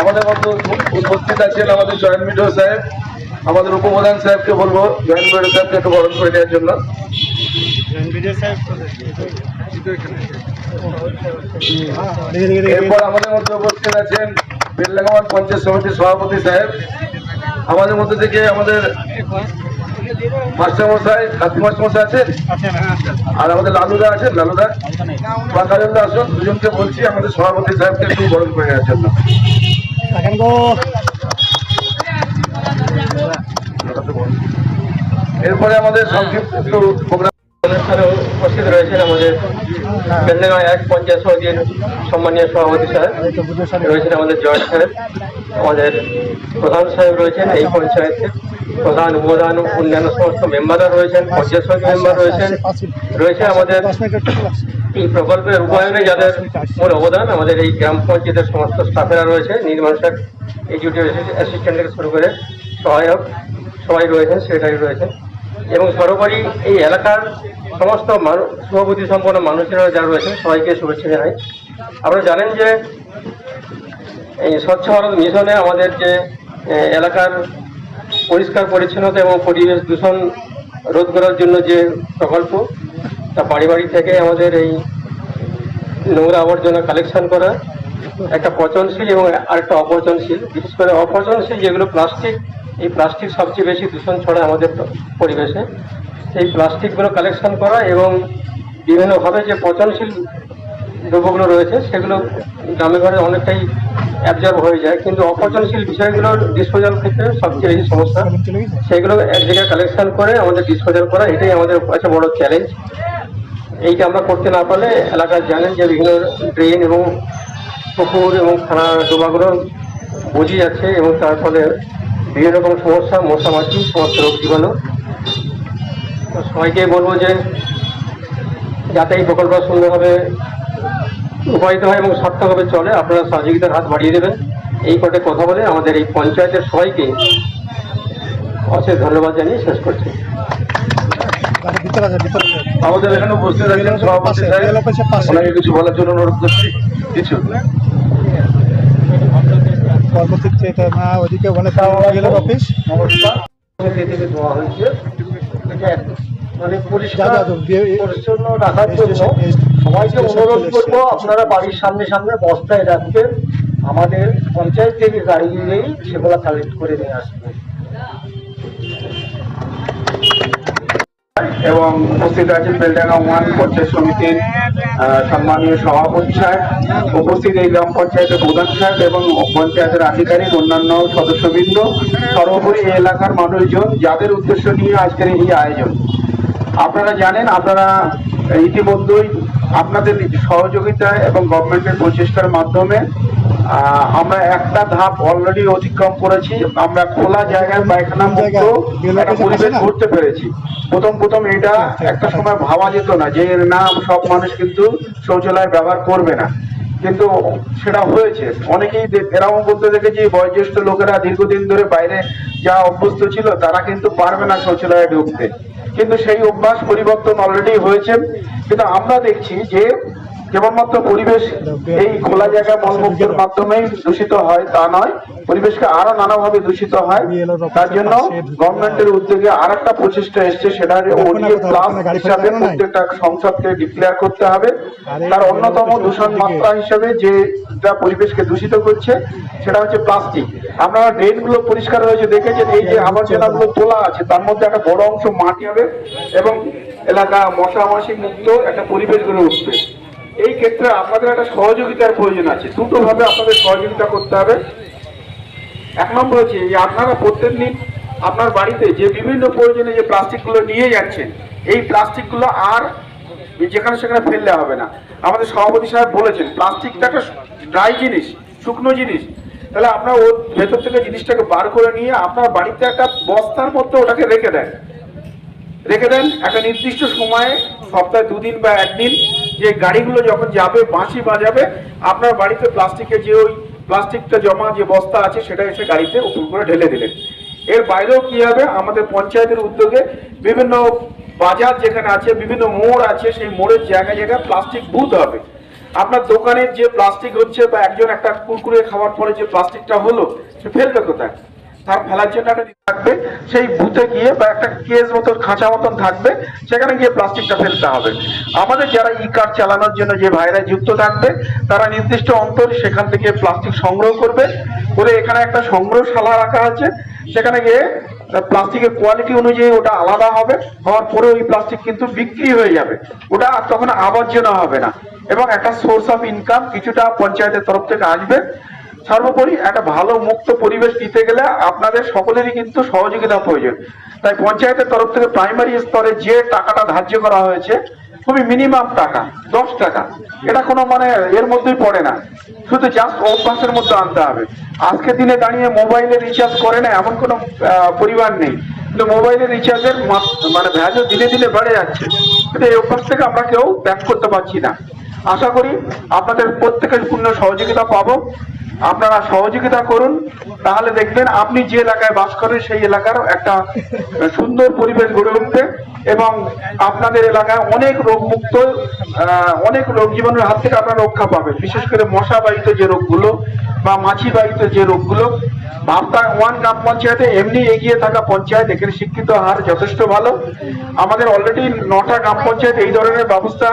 আমাদের মধ্যে উপস্থিত আছেন আমাদের জয়েন্ট মিডিও সাহেব আমাদের উপপ্রধান সাহেবকে বলব জয়েন্ট মিডিও সাহেবকে একটু বরণ করে দেওয়ার জন্য। এরপর আমাদের মধ্যে উপস্থিত আছেন বেল্লাগামার পঞ্চায়েত সমিতির সভাপতি সাহেব। আমাদের মধ্যে থেকে আমাদের মাস্টারমশাই কাকি মাস্টারমশাই আছেন আর আমাদের লালুদা আছেন? লালুদা? বা কাজলদা আসুন দুজনকে বলছি আমাদের সভাপতি সাহেবকে একটু বরণ করে নেওয়ার জন্য। এরপরে আমাদের সংক্ষিপ্ত প্রোগ্রাম রয়েছেন আমাদের বেলডাঙ্গা এক পঞ্চায়েত সমিতির সম্মানীয় সভাপতি সাহেব রয়েছেন আমাদের জয়েন্ট সাহেব আমাদের প্রধান সাহেব রয়েছেন এই পঞ্চায়েতের প্রধান উপধান অন্যান্য সমস্ত মেম্বাররা রয়েছেন, পঞ্চায়েত সমিতি মেম্বার রয়েছেন, রয়েছে আমাদের এই প্রকল্পের রূপায়ণে যাদের মূল অবদান, আমাদের এই গ্রাম পঞ্চায়েতের সমস্ত স্টাফেরা রয়েছে, নির্মাণ স্টাফ এক্সিকিউটিভ অ্যাসিস্ট্যান্ট থেকে শুরু করে সহায়ক সবাই রয়েছেন সেক্রেটারি রয়েছেন এবং সর্বোপরি এই এলাকার সমস্ত শুভবুদ্ধি সম্পন্ন মানুষেরা যারা রয়েছেন, সবাইকে শুভেচ্ছা জানাই। আপনারা জানেন যে এই স্বচ্ছ ভারত মিশনে আমাদের যে এলাকার পরিষ্কার, পরিচ্ছন্নতা এবং পরিবেশ দূষণ রোধ করার জন্য যে প্রকল্প, তা বাড়ি বাড়ি থেকে আমাদের এই নোংরা আবর্জনা কালেকশন করা একটা পচনশীল এবং আরেকটা অপচনশীল, বিশেষ করে অপচনশীল যেগুলো প্লাস্টিক, এই প্লাস্টিক সবচেয়ে বেশি দূষণ ছড়ায় আমাদের পরিবেশে। এই প্লাস্টিকগুলো কালেকশন করা এবং বিভিন্নভাবে যে পচনশীল দ্রব্যগুলো রয়েছে, সেগুলো গ্রামে ঘরে অনেকটাই অ্যাবজর্ব হয়ে যায়। কিন্তু অপচনশীল বিষয়গুলো ডিসপোজাল ক্ষেত্রে সবচেয়ে বেশি সমস্যা, সেগুলো এক জায়গায় কালেকশন করে আমাদের ডিসপোজাল করা, এটাই আমাদের কাছে বড় চ্যালেঞ্জ এইটা আমরা করতে না পারলে এলাকার জানেন যে বিভিন্ন ড্রেন এবং পুকুর এবং খানা ডোবাগুলো বুঝে যাচ্ছে এবং তার ফলে বিভিন্ন রকম সমস্যা মশা মাছি সমস্ত রোগ জীবাণু সবাইকে বলব যে যাতে এই প্রকল্প সুন্দরভাবে রূপায়িত হয় এবং সার্থকভাবে চলে আপনারা সহযোগিতার হাত বাড়িয়ে দেবেন। এই কটে কথা বলে আমাদের এই পঞ্চায়েতের সবাইকে অশেষ ধন্যবাদ জানিয়ে শেষ করছি। আমাদের এখানে উপস্থিত আছেন সভাপতি ওনাকে কিছু বলার জন্য অনুরোধ করছি। কিছু? এটা না ওদিকে গেলের অফিস। থেকে দেওয়া হয়েছে মানে পরিষ্কার পরিচ্ছন্ন রাখার জন্য সবাইকে অনুরোধ করব আপনারা বাড়ির সামনে সামনে বস্তায় রাখবেন আমাদের পঞ্চায়েত থেকে গাড়ি সেগুলো কালেক্ট করে নিয়ে আসবে এবং উপস্থিত আছেন বেলডাঙ্গা ওয়ান পঞ্চায়েত সমিতির আহ, সম্মানীয় সভাপতি সাহেব উপস্থিত এই গ্রাম পঞ্চায়েতের প্রধান সাহেব এবং পঞ্চায়েতের আধিকারিক অন্যান্য সদস্যবৃন্দ সর্বোপরি এই এলাকার মানুষজন যাদের উদ্দেশ্য নিয়ে আজকের এই আয়োজন আপনারা জানেন আপনারা ইতিমধ্যেই আপনাদের সহযোগিতা এবং গভর্নমেন্টের প্রচেষ্টার মাধ্যমে আমরা একটা ধাপ অলরেডি অতিক্রম করেছি। আমরা খোলা জায়গায় পায়খানা মুক্ত একটা পরিবেশ করতে পেরেছি। প্রথম প্রথম এটা একটা সময় ভাবা যেত না যে না সব মানুষ কিন্তু শৌচালয় ব্যবহার করবে না। কিন্তু সেটা হয়েছে। অনেকেই এরকম বলতে দেখেছি বয়োজ্যেষ্ঠ লোকেরা দীর্ঘদিন ধরে বাইরে যা অভ্যস্ত ছিল তারা কিন্তু পারবে না শৌচালয়ে ঢুকতে। কিন্তু সেই অভ্যাস পরিবর্তন অলরেডি হয়েছে। কিন্তু আমরা দেখছি যে কেবলমাত্র পরিবেশ এই খোলা জায়গা মলমুক্তের মাধ্যমেই দূষিত হয়, তা নয়। পরিবেশকে আরও নানাভাবে দূষিত হয়। তার জন্য গভর্নমেন্টের উদ্যোগে আর একটা প্রচেষ্টা এসছে, সেটা প্লাস হিসাবে প্রত্যেকটা সংসদকে ডিক্লেয়ার করতে হবে। তার অন্যতম দূষণ মাত্রা হিসাবে যে যা পরিবেশকে দূষিত করছে, সেটা হচ্ছে প্লাস্টিক। আপনারা ড্রেনগুলো পরিষ্কার হয়েছে দেখেছেন? এই যে আবর্জনা গুলো তোলা আছে, তার মধ্যে একটা বড় অংশ মাটি হবে এবং এলাকা মশামাছি মুক্ত একটা পরিবেশ গড়ে উঠবে। এই ক্ষেত্রে আপনাদের একটা সহযোগিতার প্রয়োজন আছে। দুটো ভাবে আপনাদের সহযোগিতা করতে হবে। এক নম্বর হচ্ছে যে আপনারা প্রত্যেক দিন আপনার বাড়িতে যে বিভিন্ন প্রয়োজনে যে প্লাস্টিকগুলো নিয়ে যাচ্ছেন, এই প্লাস্টিকগুলো আর যেখানে সেখানে ফেললে হবে না। আমাদের সভাপতি সাহেব বলেছেন, প্লাস্টিকটা একটা ড্রাই জিনিস, শুকনো জিনিস। তাহলে আপনার ওর ভেতর থেকে জিনিসটাকে বার করে নিয়ে আপনার বাড়িতে একটা বস্তার মধ্যে ওটাকে রেখে দেন। রেখে দেন একটা নির্দিষ্ট সময়ে, সপ্তাহে দুদিন বা একদিন। যে গাড়িগুলো যখন যাবে, বাঁশি বাজাবে, আপনার বাড়িতে প্লাস্টিকে যে ওই প্লাস্টিকটা জমা যে বস্তা আছে, সেটা এসে গাড়িতে উপর করে ঢেলে দিলেন। এর বাইরেও কি হবে? আমাদের পঞ্চায়েতের উদ্যোগে বিভিন্ন বাজার যেখানে আছে, বিভিন্ন মোড় আছে, সেই মোড়ের জায়গায় জায়গায় প্লাস্টিক বুথ হবে। আপনার দোকানের যে প্লাস্টিক হচ্ছে বা একজন একটা কুরকুরে খাওয়ার পরে যে প্লাস্টিকটা হলো, সে ফেলবে কোথায়? তার ফেলার জন্য একটা থাকবে। সেই বুথে গিয়ে বা একটা কেস মতন, খাঁচা মতন থাকবে। সেখানে গিয়ে প্লাস্টিকটা ফেলতে হবে। আমাদের যারা ই কার্ড চালানোর জন্য যে ভাইরা যুক্ত থাকবে, তারা নির্দিষ্ট অন্তর সেখান থেকে প্লাস্টিক সংগ্রহ করবে। করে এখানে একটা সংগ্রহশালা রাখা আছে। সেখানে গিয়ে প্লাস্টিকের কোয়ালিটি অনুযায়ী ওটা আলাদা হবে। হওয়ার পরে ওই প্লাস্টিক কিন্তু বিক্রি হয়ে যাবে। ওটা আর তখন আবর্জনা হবে না। এবং একটা সোর্স অফ ইনকাম কিছুটা পঞ্চায়েতের তরফ থেকে আসবে। সর্বোপরি একটা ভালো মুক্ত পরিবেশ দিতে গেলে আপনাদের সকলেরই কিন্তু সহযোগিতা প্রয়োজন। তাই পঞ্চায়েতের তরফ থেকে প্রাইমারি স্তরে যে টাকাটা ধার্য করা হয়েছে, খুবই মিনিমাম টাকা, দশ টাকা, এটা কোনো মানে এর মধ্যেই পড়ে না। শুধু জাস্ট অভ্যাসের মধ্যে আনতে হবে। আজকে দিনে দাঁড়িয়ে মোবাইলে রিচার্জ করে না, এমন কোনো পরিবার নেই। কিন্তু মোবাইলের রিচার্জের মানে ভ্যালু দিনে দিনে বেড়ে যাচ্ছে। কিন্তু এই অভ্যাস থেকে আমরা কেউ ব্যাক করতে পারছি না। আশা করি আপনাদের প্রত্যেকের পূর্ণ সহযোগিতা পাবো। আপনারা সহযোগিতা করুন, তাহলে দেখবেন আপনি যে এলাকায় বাস করেন সেই এলাকার একটা সুন্দর পরিবেশ গড়ে উঠবে এবং আপনাদের এলাকায় অনেক রোগমুক্ত অনেক রোগ জীবাণুর হাত থেকে আপনারা রক্ষা পাবেন। বিশেষ করে মশা বাহিত যে রোগগুলো বা মাছি বাহিত যে রোগগুলো ভাবতা ওয়ান গ্রাম পঞ্চায়েতে এমনি এগিয়ে থাকা পঞ্চায়েত, এখানে শিক্ষিত হার যথেষ্ট ভালো। আমাদের অলরেডি নটা গ্রাম পঞ্চায়েত এই ধরনের ব্যবস্থা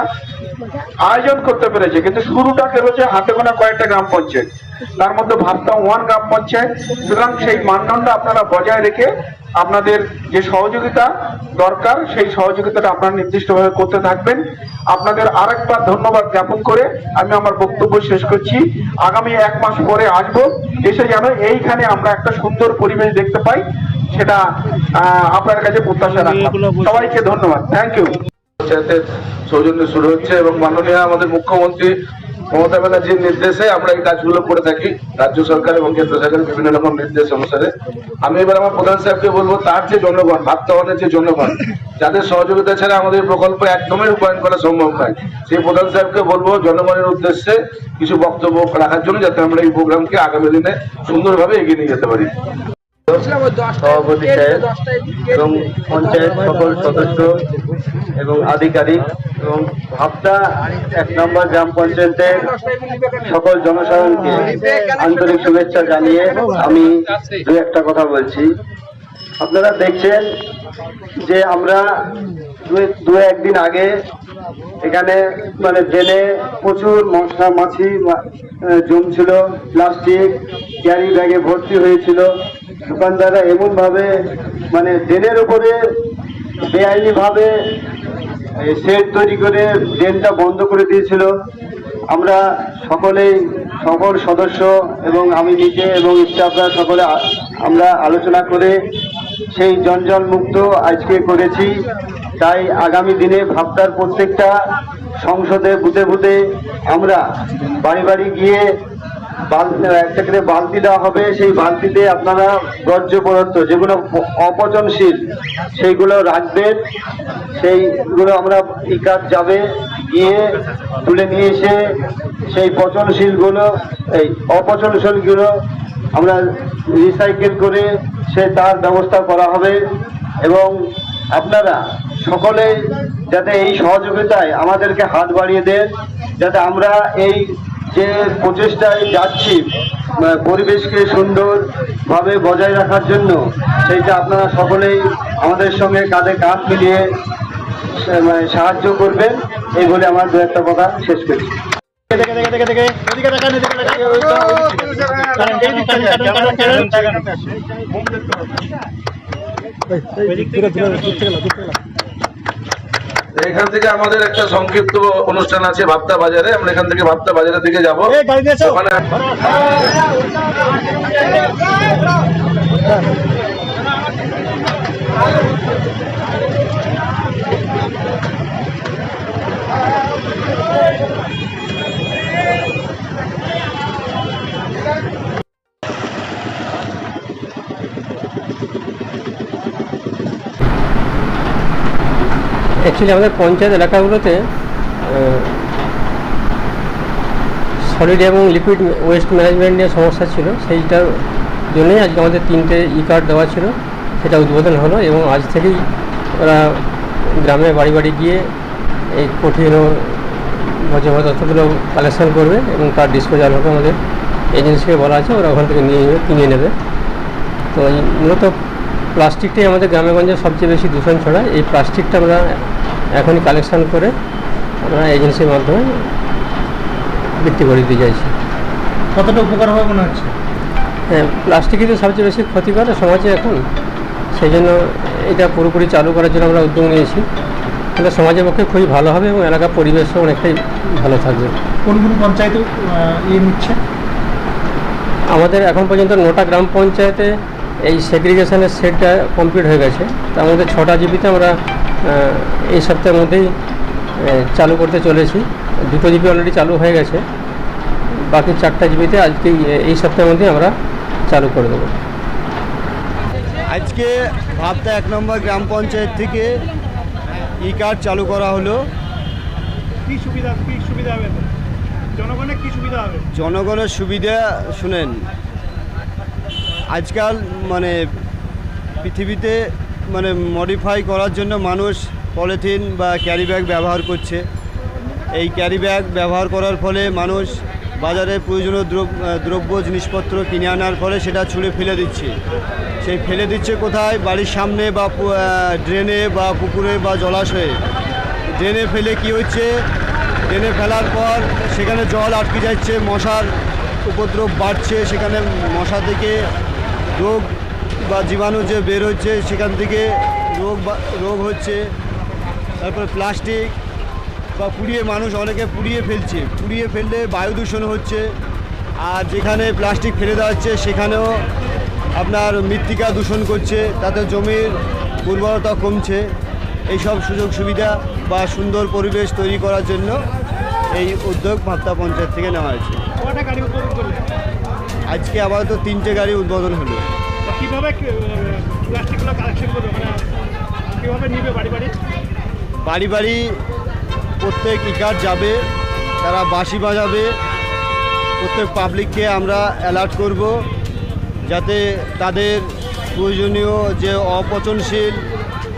আয়োজন করতে পেরেছে, কিন্তু শুরুটা করেছে হাতে গোনা কয়েকটা গ্রাম পঞ্চায়েত। তার মধ্যে ভাবতা ওয়ান গ্রাম পঞ্চায়েত। সুতরাং সেই মানদণ্ড আপনারা বজায় রেখে আপনাদের যে সহযোগিতা দরকার সেই সহযোগিতাটা আপনারা নির্দিষ্টভাবে করতে থাকবেন। আপনাদের আরেকবার ধন্যবাদ জ্ঞাপন করে আমি আমার বক্তব্য শেষ করছি। আগামী এক মাস পরে আসব। এসে যেন এইখানে আমরা একটা সুন্দর পরিবেশ দেখতে পাই সেটা আহ, আপনার কাছে প্রত্যাশা রাখলাম। সবাইকে ধন্যবাদ। থ্যাংক ইউ পঞ্চায়েতের সৌজন্য শুরু হচ্ছে এবং মাননীয় আমাদের মুখ্যমন্ত্রী মমতা ব্যানার্জির নির্দেশে আমরা এই কাজগুলো করে থাকি। রাজ্য সরকার এবং কেন্দ্র সরকারের বিভিন্ন রকম নির্দেশ অনুসারে। আমি এবার আমার প্রধান সাহেবকে বলব, তার যে জনগণ ভাবতাবাদের যে জনগণ, যাদের সহযোগিতা ছাড়া আমাদের প্রকল্প একদমই রূপায়ণ করা সম্ভব নয়। সেই প্রধান সাহেবকে বলব, জনগণের উদ্দেশ্যে কিছু বক্তব্য রাখার জন্য যাতে আমরা এই প্রোগ্রামকে আগামী দিনে সুন্দরভাবে এগিয়ে নিয়ে যেতে পারি। সভাপতি সাহেব এবং পঞ্চায়েত সকল সদস্য এবং আধিকারিক এবং ভাবটা এক নম্বর গ্রাম পঞ্চায়েতের সকল জনসাধারণকে আন্তরিক শুভেচ্ছা জানিয়ে আমি দু একটা কথা বলছি। আপনারা দেখছেন যে আমরা দু- একদিন আগে এখানে মানে ড্রেনে প্রচুর মশা মাছি জমছিল প্লাস্টিক, ক্যারি ব্যাগে ভর্তি হয়েছিল। দোকানদাররা এমন ভাবে মানে ড্রেনের উপরে বেআইনি ভাবে শেড তৈরি করে ড্রেনটা বন্ধ করে দিয়েছিল। আমরা সকলেই সকল সদস্য এবং আমি নিজে এবং স্টাফরা সকলে আমরা আলোচনা করে সেই জঞ্জল মুক্ত আজকে করেছি। তাই আগামী দিনে ভাবতার প্রত্যেকটা সংসদে বুথে বুথে আমরা বাড়ি বাড়ি গিয়ে একটা বালতি দেওয়া হবে, সেই বালতিতে আপনারা বর্জ্য পদার্থ, যেগুলো অপচনশীল, সেইগুলো রাখবেন। সেইগুলো আমরা ইকার যাবে গিয়ে তুলে নিয়ে এসে সেই পচনশীলগুলো, এই অপচনশীলগুলো আমরা রিসাইকেল করে সে তার ব্যবস্থা করা হবে। এবং আপনারা সকলে যাতে এই সহযোগিতায় আমাদেরকে হাত বাড়িয়ে দেন, যাতে আমরা এই যে প্রচেষ্টায় যাচ্ছি পরিবেশকে সুন্দরভাবে বজায় রাখার জন্য সেইটা আপনারা সকলেই আমাদের সঙ্গে কাঁধে কাঁধ মিলিয়ে মানে সাহায্য করবেন এই বলে আমার দু একটা কথা শেষ করছি দেখে এখান থেকে আমাদের একটা সংক্ষিপ্ত অনুষ্ঠান আছে ভাবতা বাজারে। আমরা এখান থেকে ভাবতা বাজারের দিকে যাব। গাড়ি নিয়ে এসো। ওখানে অ্যাকচুয়ালি আমাদের পঞ্চায়েত এলাকাগুলোতে সলিড এবং লিকুইড ওয়েস্ট ম্যানেজমেন্ট নিয়ে সমস্যা ছিল। সেইটার জন্যই আজকে আমাদের তিনটে ই কার্ড দেওয়া ছিল। সেটা উদ্বোধন হলো এবং আজ থেকেই ওরা গ্রামে বাড়ি বাড়ি গিয়ে এই কঠিন বর্জ্য পদার্থগুলো কালেকশন করবে এবং তার ডিসপোজাল হবে আমাদের এজেন্সিকে বলা আছে, ওরা ওখান থেকে নিয়ে কিনে নেবে। তো মূলত প্লাস্টিকটাই আমাদের গ্রামে গঞ্জে সবচেয়ে বেশি দূষণ ছড়ায়। এই প্লাস্টিকটা আমরা এখনই কালেকশন করে আমরা এজেন্সির মাধ্যমে বিক্রি করে দিতে চাইছি। কতটা উপকার হবে মনে হচ্ছে? হ্যাঁ প্লাস্টিকই তো সবচেয়ে বেশি ক্ষতিকর সমাজে এখন সেই জন্য এটা পুরোপুরি চালু করার জন্য আমরা উদ্যোগ নিয়েছি। তাহলে সমাজের পক্ষে খুবই ভালো হবে এবং এলাকার পরিবেশও অনেকটাই ভালো থাকবে। কোন কোন পঞ্চায়েত ইয়ে নিচ্ছে? আমাদের এখন পর্যন্ত নটা গ্রাম পঞ্চায়েতে এই সেগ্রিগেশনের সেটটা কমপ্লিট হয়ে গেছে। তার মধ্যে ছটা জিবিতে আমরা এই সপ্তাহের মধ্যেই চালু করতে চলেছি। দুটো জিবি অলরেডি চালু হয়ে গেছে। বাকি চারটা জিবিতে আজকে এই সপ্তাহের মধ্যেই আমরা চালু করে দেবো। আজকে ভাবতা এক নম্বর গ্রাম পঞ্চায়েত থেকে ই কার্ড চালু করা হলো। কি সুবিধা কি সুবিধা হবে? জনগণের কি সুবিধা হবে? জনগণের সুবিধা শুনেন আজকাল মানে পৃথিবীতে মানে মডিফাই করার জন্য মানুষ পলিথিন বা ক্যারি ব্যাগ ব্যবহার করছে। এই ক্যারি ব্যাগ ব্যবহার করার ফলে মানুষ বাজারে প্রয়োজনীয় দ্রব- দ্রব্য, জিনিসপত্র কিনে আনার ফলে সেটা ছুঁড়ে ফেলে দিচ্ছে। সেই ফেলে দিচ্ছে কোথায়? বাড়ির সামনে বা ড্রেনে বা পুকুরে বা জলাশয়ে। ড্রেনে ফেলে কি হচ্ছে? ড্রেনে ফেলার পর সেখানে জল আটকে যাচ্ছে, মশার উপদ্রব বাড়ছে। সেখানে মশা থেকে রোগ বা জীবাণু যে বের হচ্ছে সেখান থেকে রোগ রোগ হচ্ছে তারপরে প্লাস্টিক বা পুড়িয়ে মানুষ অনেকে পুড়িয়ে ফেলছে। পুড়িয়ে ফেললে বায়ু দূষণ হচ্ছে আর যেখানে প্লাস্টিক ফেলে দেওয়া হচ্ছে সেখানেও আপনার মৃত্তিকা দূষণ করছে তাতে জমির উর্বরতা কমছে। এইসব সুযোগ সুবিধা বা সুন্দর পরিবেশ তৈরি করার জন্য এই উদ্যোগ ভাবতা পঞ্চায়েত থেকে নেওয়া হয়েছে। আজকে আপাতত তিনটে গাড়ি উদ্বোধন হলো। কীভাবে প্লাস্টিকগুলো কালেকশন করবে? মানে কীভাবে নিবে বাড়ি বাড়ি? বাড়ি বাড়ি প্রত্যেক ইকার যাবে, তারা বাঁশি বাজাবে, প্রত্যেক পাবলিককে আমরা অ্যালার্ট করব, যাতে তাদের প্রয়োজনীয় যে অপচনশীল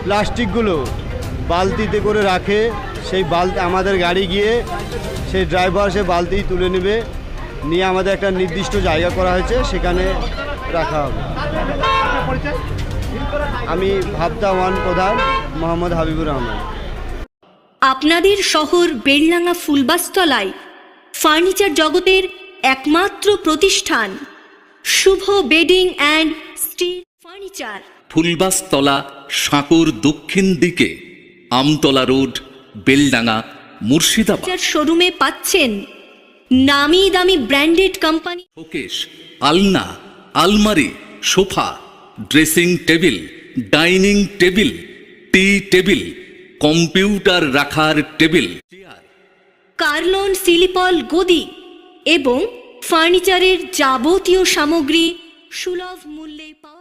প্লাস্টিকগুলো বালতিতে করে রাখে, সেই বালতি আমাদের গাড়ি গিয়ে সেই ড্রাইভার সে বালতি তুলে নেবে। নিয়ে আমাদের একটা নির্দিষ্ট জায়গা করা হয়েছে, সেখানে রাখা হবে। আমি ভাবতা ওয়ান প্রধান মোহাম্মদ হাবিবুর রহমান। আপনাদের শহর বেলডাঙ্গা ফুলবাস্তলায় ফার্নিচার জগতের একমাত্র প্রতিষ্ঠান। Shubho bedding and steel furniture. Phulbastala সাঁকোর দক্ষিণ দিকে আমতলা রোড বেলডাঙ্গা মুর্শিদাবাদ। শোরুমে পাচ্ছেন নামি দামি ব্র্যান্ডেড কোম্পানি। শোকেশ আলনা আলমারি, sofa, dressing table, dining table, tea table, computer রাখার টেবিল কার্লন সিলিপল গদি এবং ফার্নিচারের যাবতীয় সামগ্রী সুলভ মূল্যে পাওয়া